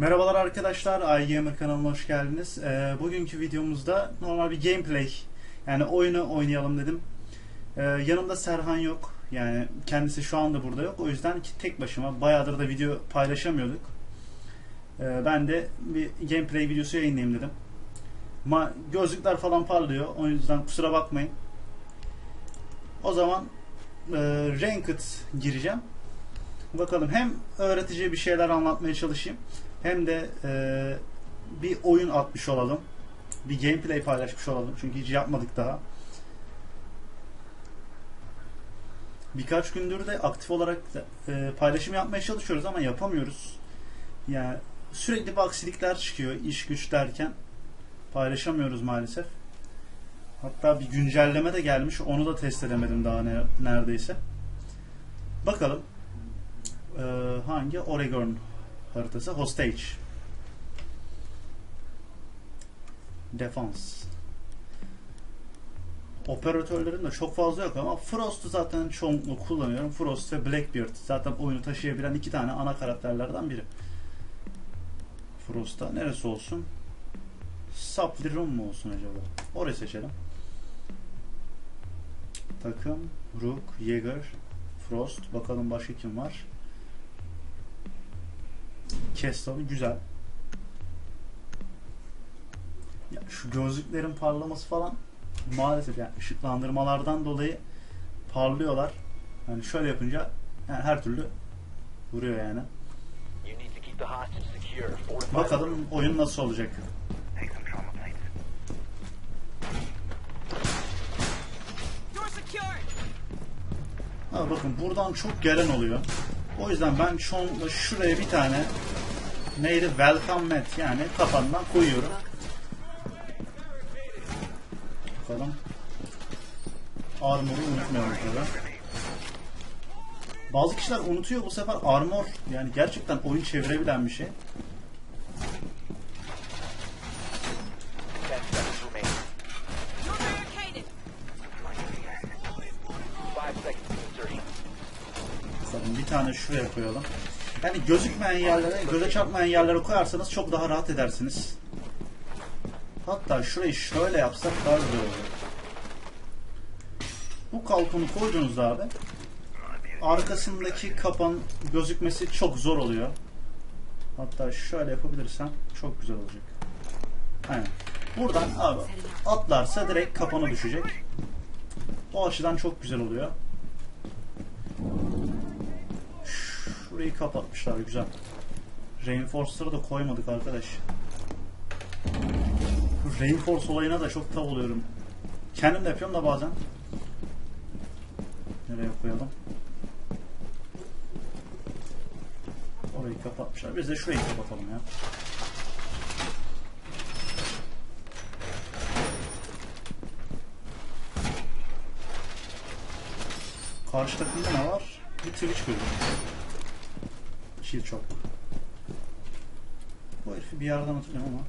Merhabalar arkadaşlar, iGamer kanalına hoş geldiniz. Ee, bugünkü videomuzda normal bir gameplay, yani oyunu oynayalım dedim. Ee, yanımda Serhan yok, yani kendisi şu anda burada yok. O yüzden ki tek başıma, bayağıdır da video paylaşamıyorduk. Ee, ben de bir gameplay videosu yayınlayayım dedim. Ma gözlükler falan parlıyor, o yüzden kusura bakmayın. O zaman e, Ranked gireceğim. Bakalım hem öğretici bir şeyler anlatmaya çalışayım hem de e, bir oyun atmış olalım. Bir gameplay paylaşmış olalım. Çünkü hiç yapmadık daha. Birkaç gündür de aktif olarak da, e, paylaşım yapmaya çalışıyoruz ama yapamıyoruz. Yani sürekli bir aksilikler çıkıyor iş güç derken paylaşamıyoruz maalesef. Hatta bir güncelleme de gelmiş. Onu da test edemedim daha ne, neredeyse. Bakalım. Ee, hangi? Oregon haritası. Hostage. Defans. Operatörlerin de çok fazla yok ama Frost'u zaten çoğunlukla kullanıyorum. Frost ve Blackbeard. Zaten oyunu taşıyabilen iki tane ana karakterlerden biri. Frost'ta. Neresi olsun? Sapli Room mu olsun acaba? Orayı seçelim. Takım, Rook, Jaeger, Frost. Bakalım başka kim var? Kestel güzel. Ya şu gözlüklerin parlaması falan maalesef yani ışıklandırmalardan dolayı parlıyorlar. Yani şöyle yapınca yani her türlü vuruyor yani. You need to keep the hostage secure. Fortify Bakalım oyun nasıl olacak. Ha bakın buradan çok gelen oluyor. O yüzden ben çoğunlukla şuraya bir tane neydi? Welcome mat yani kafandan koyuyorum. Bakalım. Armor'u unutmayalım tabi. Bazı kişiler unutuyor bu sefer armor yani gerçekten oyun çevirebilen bir şey. Tane şuraya koyalım. Yani gözükmeyen yerlere, göze çarpmayan yerlere koyarsanız çok daha rahat edersiniz. Hatta şurayı şöyle yapsak daha güzel olur. Bu kalkonu koyduğunuzda abi arkasındaki kapan gözükmesi çok zor oluyor. Hatta şöyle yapabilirsem çok güzel olacak. Aynen. Buradan abi atlarsa direkt kapana düşecek. O açıdan çok güzel oluyor. Şurayı kapatmışlar güzel. Reinforce'ları da koymadık arkadaş. Reinforce olayına da çok tav oluyorum. Kendim de yapıyorum da bazen. Nereye koyalım? Orayı kapatmışlar. Biz de şurayı kapatalım ya. Karşı takımda ne var? Bir Twitch bölümü. Shield çok. Bu herifi bir yerden hatırlıyorum ama.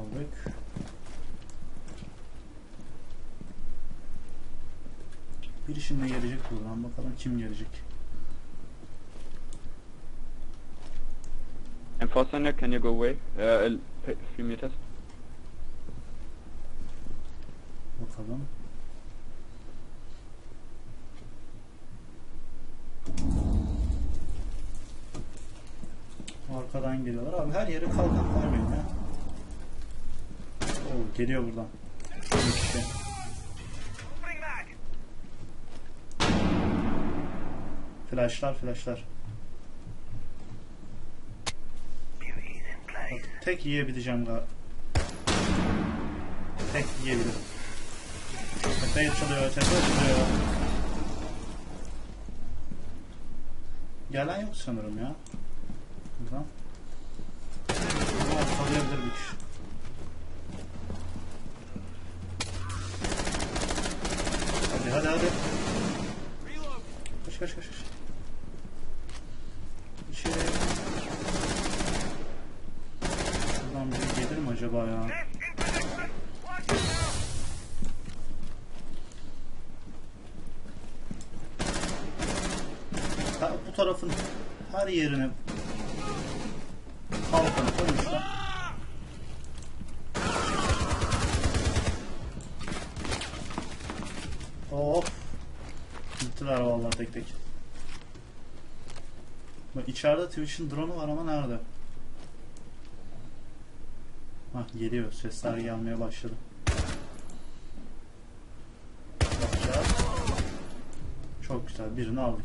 Aldık. Bir şimdi gelecek buradan. Bakalım kim gelecek. Enforcer, can you go away? Uh, a few meters. Bakalım. Arkadan geliyorlar. Abi her yere kalkan koymayın ya. Oo, geliyor buradan. Bir kişi. Flashlar flashlar. Bak, tek yiyebileceğim galiba. Tek yiyebilirim. Tepe açılıyor, tepe açılıyor. Gelen yok sanırım ya. Buradan. Ama kalabilir bir kişi. Hadi hadi hadi. Kaç kaç kaç kaç. İçeri. Buradan biri gelir mi acaba ya? Ha, bu tarafın her yerine Kalkanı koymuşlar. Of. Gittiler vallahi tek tek. Bak içeride Twitch'in drone'u var ama nerede? Hah geliyor. Sesler gelmeye başladı. Çok güzel. Birini aldık.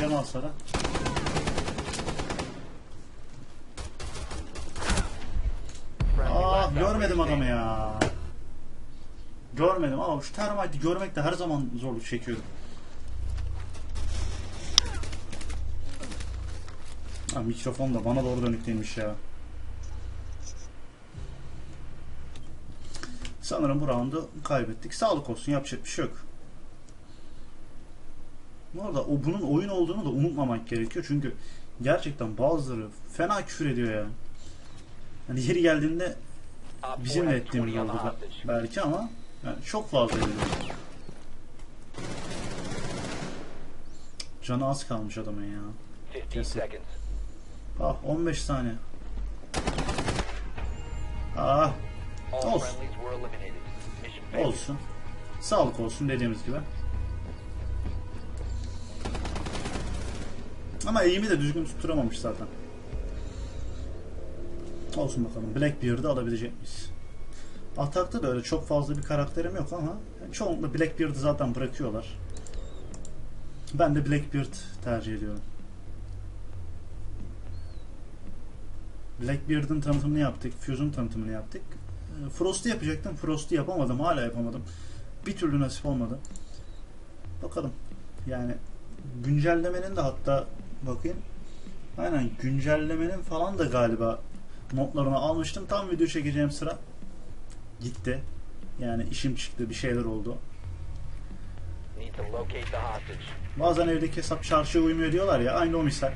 Can da. Friendly Ah görmedim adamı ya. Görmedim ama şu termite'i görmekte her zaman zorluk çekiyorum. Ha, mikrofon da bana doğru dönük değilmiş ya. Sanırım bu roundu kaybettik. Sağlık olsun yapacak bir şey yok. Bu arada o bunun oyun olduğunu da unutmamak gerekiyor. Çünkü gerçekten bazıları fena küfür ediyor ya. Hani yeri geldiğinde bizim de ettiğimiz 20 on the oldu da belki ama yani çok fazla ediyor. Canı az kalmış adamın ya. 15 Kesin. Ah 15 saniye. Ah Olsun. olsun. Sağlık olsun dediğimiz gibi. Ama eğimi de düzgün tutturamamış zaten. Olsun bakalım. Blackbeard'ı alabilecek miyiz? Atakta da öyle çok fazla bir karakterim yok ama çoğunlukla Blackbeard'ı zaten bırakıyorlar. Ben de Blackbeard tercih ediyorum. Blackbeard'ın tanıtımını yaptık. Fuse'un tanıtımını yaptık. Ee, Frost'u yapacaktım. Frost'u yapamadım. Hala yapamadım. Bir türlü nasip olmadı. Bakalım. Yani güncellemenin de hatta bakayım. Aynen güncellemenin falan da galiba notlarını almıştım. Tam video çekeceğim sıra gitti. Yani işim çıktı. Bir şeyler oldu. Bazen evdeki hesap çarşıya uymuyor diyorlar ya. Aynı o misal.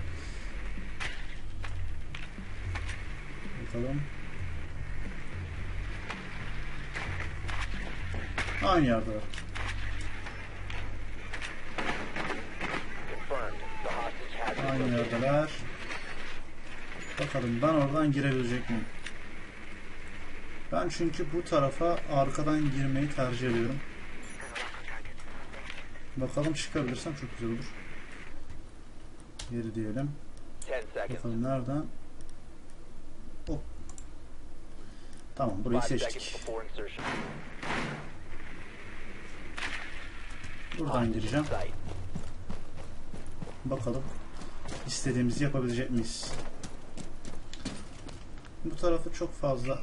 Bakalım. Aynı yerdeler. Confirmed. Yerdeler. Bakalım ben oradan girebilecek miyim? Ben çünkü bu tarafa arkadan girmeyi tercih ediyorum. Bakalım çıkabilirsem çok güzel olur. Geri diyelim. 10 seconds. Bakalım nereden? Hop. Tamam burayı 5 seconds seçtik. Buradan gireceğim. Bakalım istediğimizi yapabilecek miyiz? Bu tarafı çok fazla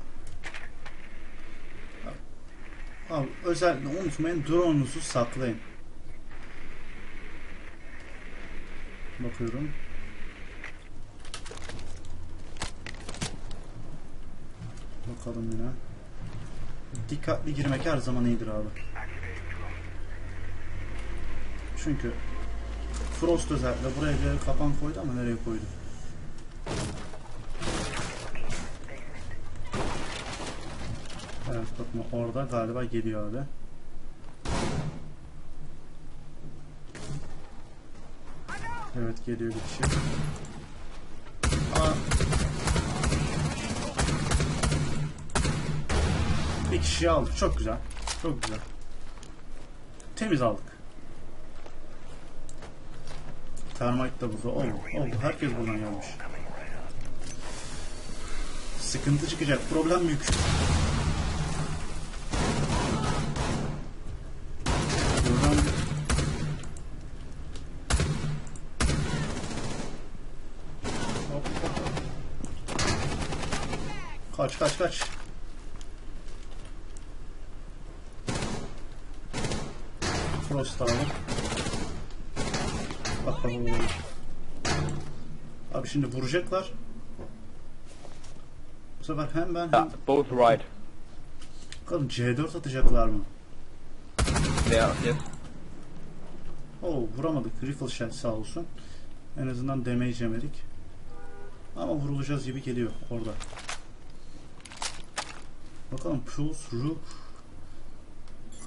Abi özellikle unutmayın drone'unuzu saklayın. Bakıyorum. Bakalım yine. Dikkatli girmek her zaman iyidir abi. Çünkü Frost özellikle buraya bir kapan koydu ama nereye koydu? Evet bakma orada galiba geliyor abi. Evet geliyor bir kişi. Aa. Bir kişiyi aldık. Çok güzel. Çok güzel. Temiz aldık. Termite da burada. Oh, oh, herkes buradan gelmiş. Sıkıntı çıkacak. Problem büyük. Buradan. Kaç kaç kaç. Frost abi. Bakalım. Abi şimdi vuracaklar. Bu sefer hem ben hem Yeah, both right. bakalım C4 atacaklar mı? There, yes. Oo vuramadık. Rifle shot sağ olsun. En azından damage yemedik. Ama vurulacağız gibi geliyor orada. Bakalım Pulse Rook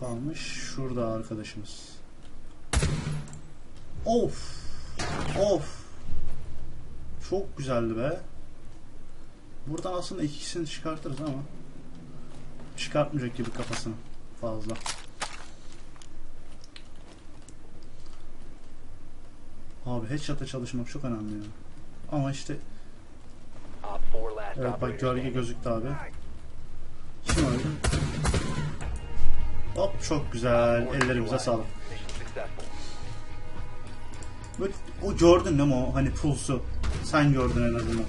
kalmış. Şurada arkadaşımız. Of! Of! Çok güzeldi be. Buradan aslında ikisini çıkartırız ama çıkartmayacak gibi kafasını fazla. Abi headshot'a çalışmak çok önemli ya. Ama işte Op 4 last evet bak gölge gözüktü abi. Öldü? Hop çok güzel. Ellerimize sağlık. O gördün değil mi o hani pulsu? Sen gördün en azından.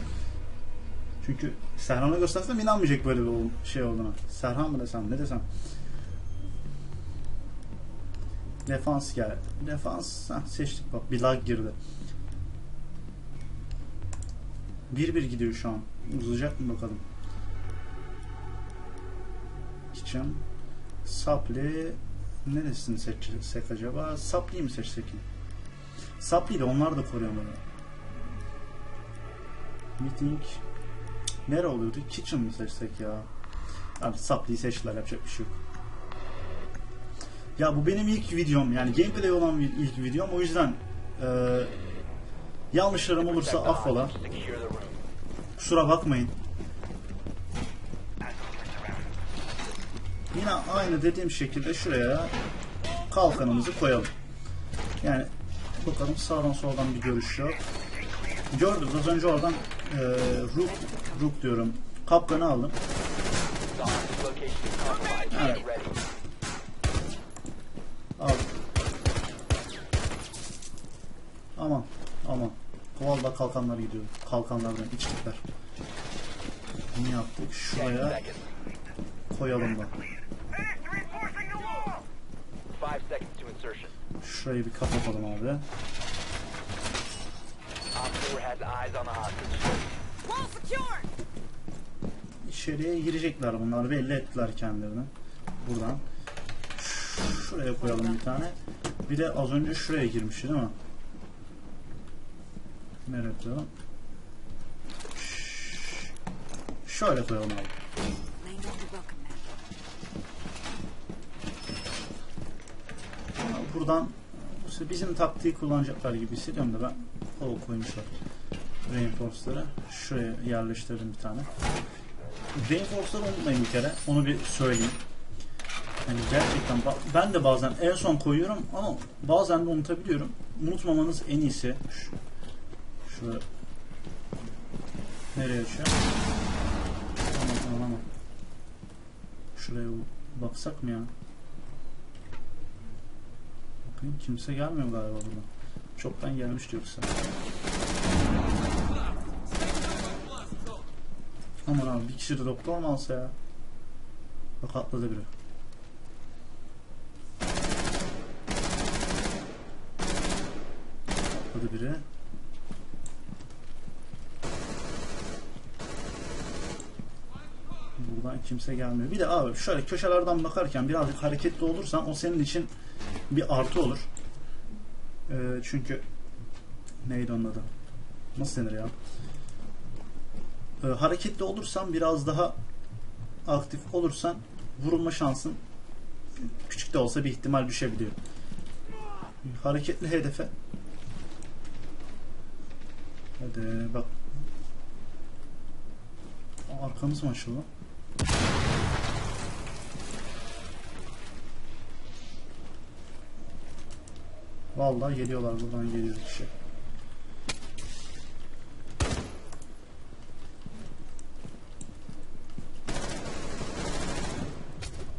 Çünkü Serhan'a göstersem inanmayacak böyle bir şey olduğuna. Serhan mı desem ne desem. Defans gel. Defans heh, seçtik bak bir lag girdi. 1-1 gidiyor şu an. Uzayacak mı bakalım. Kitchen. Sapli. Neresini seçsek acaba? Sapli'yi mi seçsek? Sapli de onlar da koruyor onu. Meeting. Nere oluyordu? Kitchen mi seçsek ya? Abi Sapli'yi seçtiler yapacak bir şey yok. Ya bu benim ilk videom yani gameplay olan ilk videom o yüzden eee yanlışlarım olursa affola. Kusura bakmayın. Yine aynı dediğim şekilde şuraya kalkanımızı koyalım. Yani bakalım sağdan soldan bir görüş yok. Gördünüz az önce oradan e, Rook, Rook diyorum. Kapkanı aldım. Evet. Al. Aman aman. Kovalda kalkanlar gidiyor. Kalkanlardan içlikler. Ne yaptık? 10 Şuraya koyalım wall! 5 seconds to insertion. Şurayı bir kapatalım abi. Op 4 has eyes on the hostage. Wall secured! İçeriye girecekler bunlar. Belli ettiler kendilerini. Buradan. Şuraya koyalım bir tane. Bir de az önce şuraya girmişti değil mi? Nereye koyalım? Şöyle koyalım abi. Laying down the welcome mat. Buradan işte bizim taktiği kullanacaklar gibi hissediyorum da ben o koymuşlar. Reinforce'ları. Şuraya yerleştirdim bir tane. Reinforce'ları unutmayın bir kere. Onu bir söyleyeyim. Yani gerçekten ben de bazen en son koyuyorum ama bazen de unutabiliyorum. Unutmamanız en iyisi. Şu, şurada nereye? Aman aman aman. Şuraya baksak mı ya? Bakayım kimse gelmiyor galiba burada. Çoktan gelmişti yoksa. Aman abi bir kişi de doktor mu alsa ya? Bak atladı biri. Atladı biri. Buradan kimse gelmiyor. Bir de abi şöyle köşelerden bakarken birazcık hareketli olursan o senin için bir artı olur. Ee, çünkü neydi onun adı? Nasıl denir ya? Ee, hareketli olursan biraz daha aktif olursan vurulma şansın küçük de olsa bir ihtimal düşebiliyor. Hareketli hedefe Hadi bak Arkamız mı açıldı? Vallahi geliyorlar buradan geliyor kişi.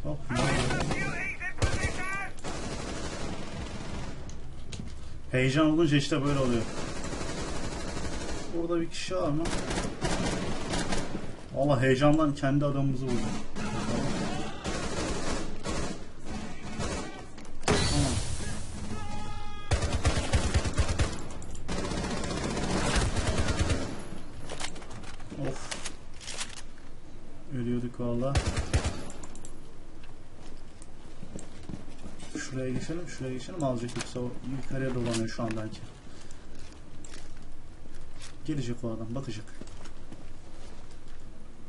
Hop! Heyecan olunca işte böyle oluyor. Burada bir kişi var mı? Valla heyecandan kendi adamımızı vurdu. Geçelim, şuraya geçelim. Alacak yoksa o yukarıya dolanıyor şu an belki. Gelecek o adam, bakacak.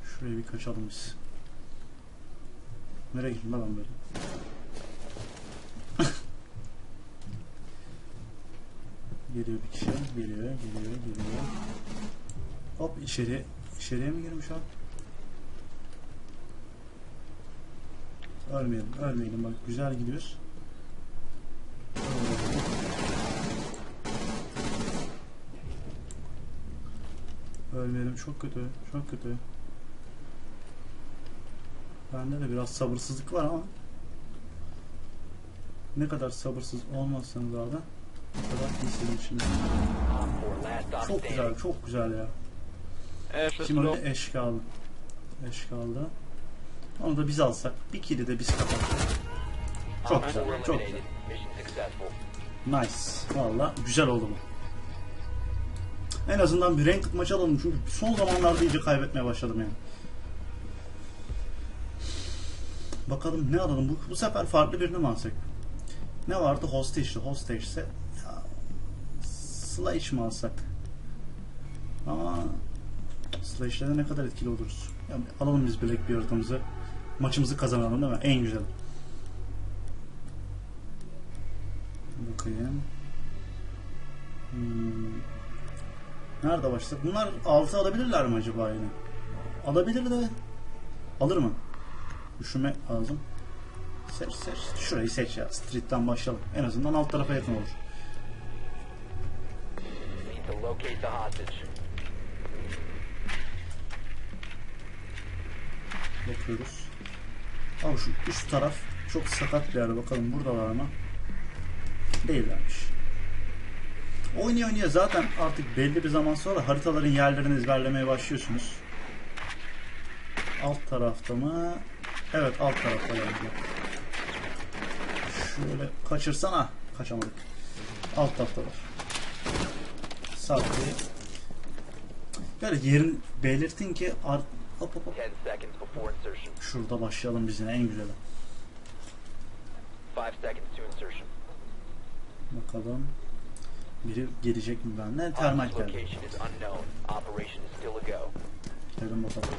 Şuraya bir kaçalım biz. Nereye gittim lan böyle? geliyor bir kişi, geliyor, geliyor, geliyor. Hop içeri İçeriye mi girmiş o? Ölmeyelim, ölmeyelim bak güzel gidiyoruz. Ölmeyelim çok kötü, çok kötü. Bende de biraz sabırsızlık var ama ne kadar sabırsız olmazsanız abi o kadar iyisiniz şimdi. Op 4 last stop Çok güzel, çok güzel ya. Şimdi öyle eş kaldı. Eş kaldı. Onu da biz alsak, bir kili de biz kapatsak. Çok güzel, 4 çok successful. Nice. Valla güzel oldu bu. En azından bir renk maçı alalım çünkü son zamanlarda iyice kaybetmeye başladım yani. Bakalım ne alalım? Bu, bu sefer farklı birini mi alsak? Ne vardı? Hostage'di. Hostage ise Sledge mi alsak? Ama Sledge'de de ne kadar etkili oluruz? Ya, alalım biz Blackbeard'ımızı. Maçımızı kazanalım değil mi? En güzel. Bakayım. Hmm. Nerede başladık? Bunlar 6 alabilirler mi acaba yine? Alabilir de alır mı? Düşünmek lazım. Seç seç. Şurayı seç ya. Street'ten başlayalım. En azından alt tarafa yakın olur. Bakıyoruz. Abi şu üst taraf çok sakat bir yer. Bakalım burada var mı? Değillermiş. Oynaya oynaya zaten artık belli bir zaman sonra haritaların yerlerini ezberlemeye başlıyorsunuz. Alt tarafta mı? Evet alt tarafta bence. Şöyle kaçırsana. Kaçamadık. Alt taraftalar. Saati. Böyle yerini belirtin ki art... Hop hop hop. 10 seconds before insertion. Şurada başlayalım biz yine en güzeli. 5 seconds to insertion. Bakalım. Biri gelecek mi benden? Termal geldi. Gidelim bakalım.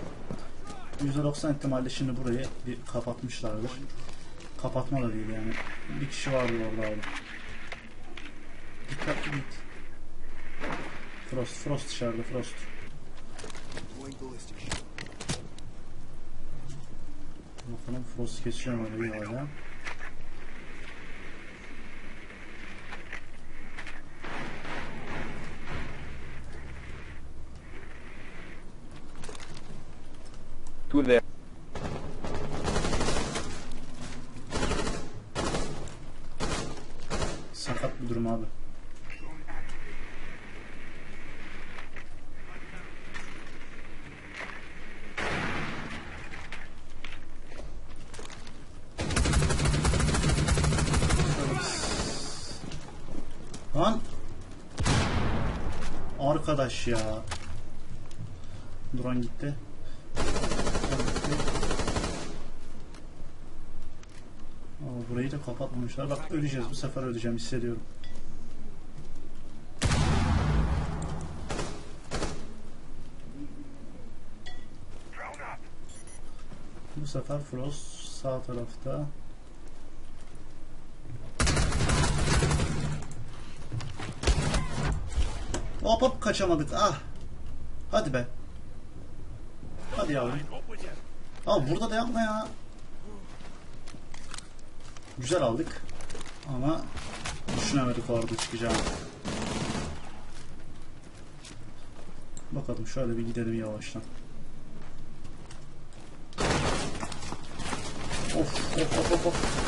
%90 ihtimalle şimdi burayı bir kapatmışlardır. Kapatma da değil yani. Bir kişi vardı orada abi. Dikkatli git. Frost, Frost dışarıda, Frost. Bakalım Frost kesiyor mu hala. Two there. Sakat bir durum abi. Lan Arkadaş ya. Duran gitti. Aa, burayı da kapatmamışlar. Bak öleceğiz. Bu sefer öleceğim hissediyorum. Bu sefer Frost sağ tarafta. Hop hop kaçamadık. Ah. Hadi be. Hadi yavrum. Abi burada da yapma ya. Güzel aldık. Ama düşünemedik orada çıkacağını. Bakalım şöyle bir gidelim yavaştan. Of of. Of of of.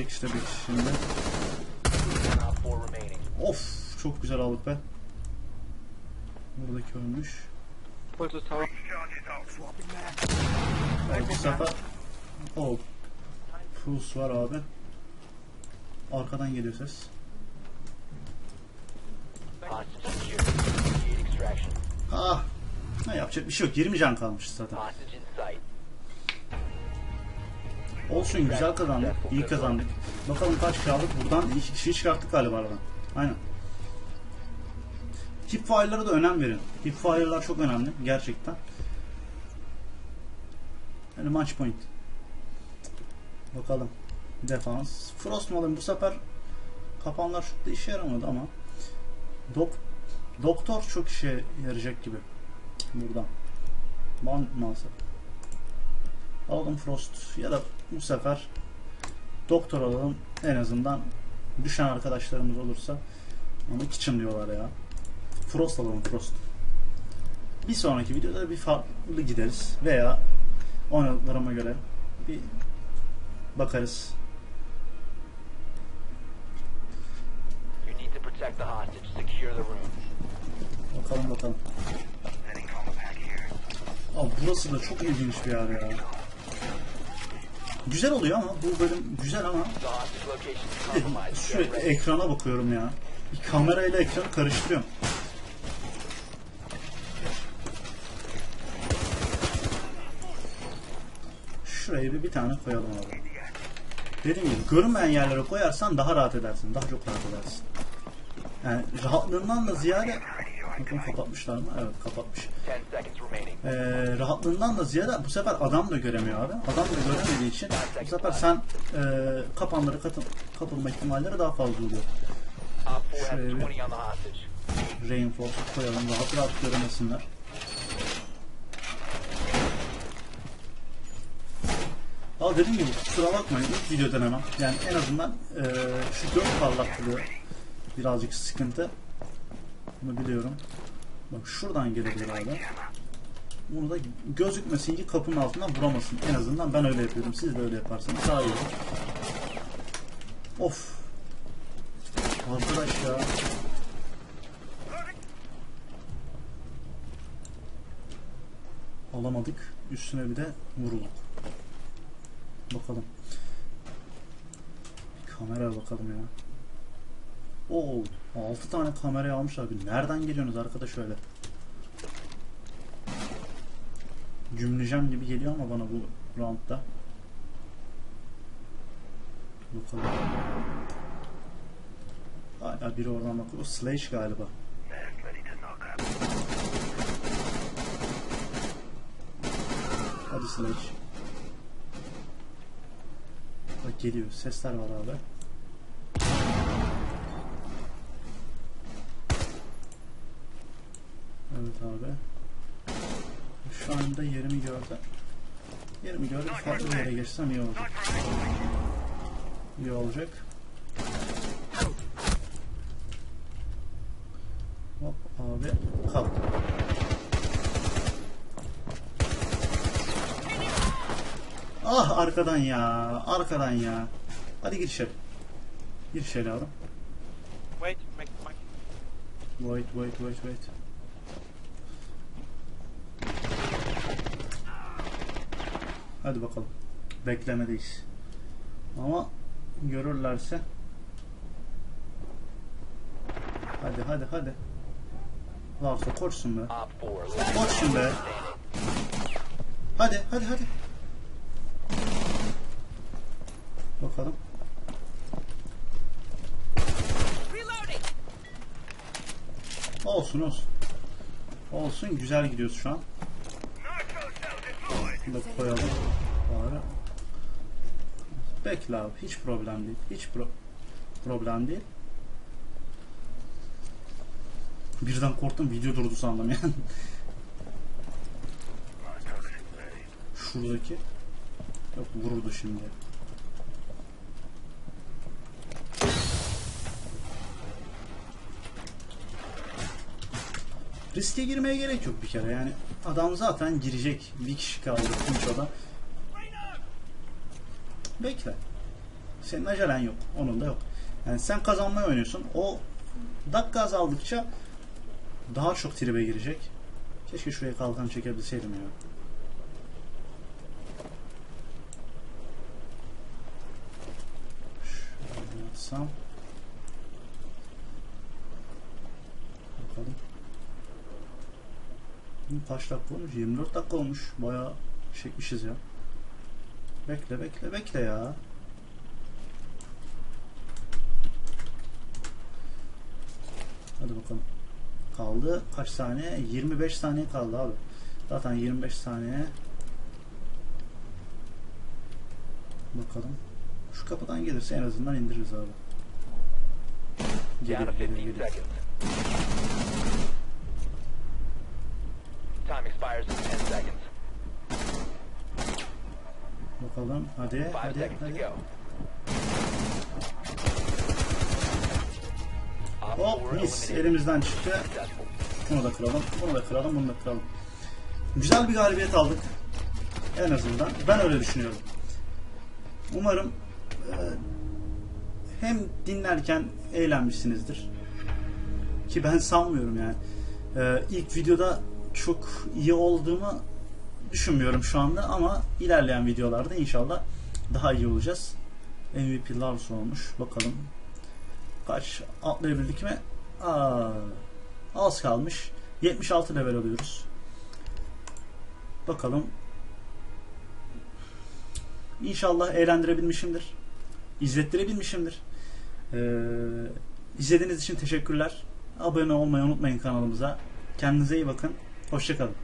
Bakacak işte şimdi. Op 4 remaining. Of çok güzel aldık be. Buradaki ölmüş. Evet, bu sefer o Pulse var abi. Arkadan geliyor ses. Ah! Ne yapacak bir şey yok. 20 can kalmış zaten. Olsun güzel kazandık. iyi kazandık. Bakalım kaç kişi. Buradan iki kişiyi çıkarttık galiba aradan. Aynen. Hipfire'lara da önem verin. Hipfire'lar çok önemli. Gerçekten. Yani match point. Bakalım. Defans. Frost mu alayım? Bu sefer Kapanlar da işe yaramadı ama dok doktor çok işe yarayacak gibi. Buradan. Man maalesef. Alalım Frost ya da bu sefer doktor alalım en azından düşen arkadaşlarımız olursa ama Kitchen diyorlar ya. Frost alalım Frost. Bir sonraki videoda bir farklı gideriz veya oynadıklarıma göre bir bakarız. Bakalım bakalım. Abi burası da çok ilginç bir yer ya. Güzel oluyor ama bu bölüm güzel ama sürekli ekrana bakıyorum ya. Kamerayla ekranı karıştırıyorum. Şuraya bir, bir tane koyalım abi. Dediğim gibi görünmeyen yerlere koyarsan daha rahat edersin. Daha çok rahat edersin. Yani rahatlığından da ziyade Bakın kapatmışlar mı? Evet kapatmış. 10 seconds remaining. Ee, rahatlığından da ziyade bu sefer adam da göremiyor abi. Adam da göremediği için bu sefer sen e, kapanları katıl, kapılma ihtimalleri daha fazla oluyor. Op 4 has Şöyle bir- 20 on the hostage. Reinforce koyalım rahat rahat göremesinler. Ama dediğim gibi kusura bakmayın ilk video denemem. Yani en azından e, şu göz parlaklığı birazcık sıkıntı. Bunu biliyorum. Bak şuradan gelebilir abi. Bunu da gözükmesin ki kapının altından vuramasın. En azından ben öyle yapıyorum. Siz de öyle yaparsanız daha iyi. Of. Arkadaş ya. Alamadık. Üstüne bir de vurulduk. Bakalım. Bir kameraya bakalım ya. Oo, 6 tane kamerayı almışlar. Bir Nereden geliyorsunuz arkadaş öyle? Cümleyeceğim gibi geliyor ama bana bu roundda. Bakalım. Hala biri oradan bakıyor. O Slash galiba. Hadi Slash. Bak geliyor. Sesler var abi. Evet abi. Şu anda yerimi gördü. Yerimi gördü. Farklı yere geçsem iyi olacak. İyi olacak. Hop abi kalk. Ah arkadan ya. Arkadan ya. Hadi gir içeri. Gir içeri. Wait, my Wait wait wait wait. Hadi bakalım. Beklemedeyiz. Ama görürlerse Hadi hadi hadi. Varsa koşsun be. Op 4, last Koşsun be. Hadi hadi hadi. Bakalım. Olsun olsun. Olsun güzel gidiyoruz şu an. Bunu da koyalım. Bari. Bekle abi. Hiç problem değil. Hiç pro problem değil. Birden korktum video durdu sandım yani. Şuradaki. Yok vururdu şimdi. Riske girmeye gerek yok bir kere yani. Adam zaten girecek. Bir kişi kaldı Tunço'da. Bekle. Senin acelen yok. Onun da yok. Yani sen kazanmayı oynuyorsun. O dakika azaldıkça daha çok tribe girecek. Keşke şuraya kalkan çekebilseydim ya. Şöyle yapsam. Bakalım. Kaç dakika olmuş? 24 dakika olmuş. Bayağı çekmişiz ya. Bekle bekle bekle ya. Hadi bakalım. Kaldı kaç saniye? 25 saniye kaldı abi. Zaten 25 saniye. Bakalım. Şu kapıdan gelirse en azından indiririz abi. Down to Gelir, 15 gelir, gelir. Bakalım. Hadi, 5 hadi, hadi. Hop mis elimizden çıktı. Bunu da kıralım, bunu da kıralım, bunu da kıralım. Güzel bir galibiyet aldık. En azından. Ben öyle düşünüyorum. Umarım e, hem dinlerken eğlenmişsinizdir. Ki ben sanmıyorum yani. E, ilk videoda çok iyi olduğumu düşünmüyorum şu anda ama ilerleyen videolarda inşallah daha iyi olacağız. MVP Lars olmuş. Bakalım. Kaç atlayabildik mi? Aa, az kalmış. 76 level alıyoruz. Bakalım. İnşallah eğlendirebilmişimdir. İzlettirebilmişimdir. Ee, izlediğiniz için teşekkürler. Abone olmayı unutmayın kanalımıza. Kendinize iyi bakın. Hoşçakalın.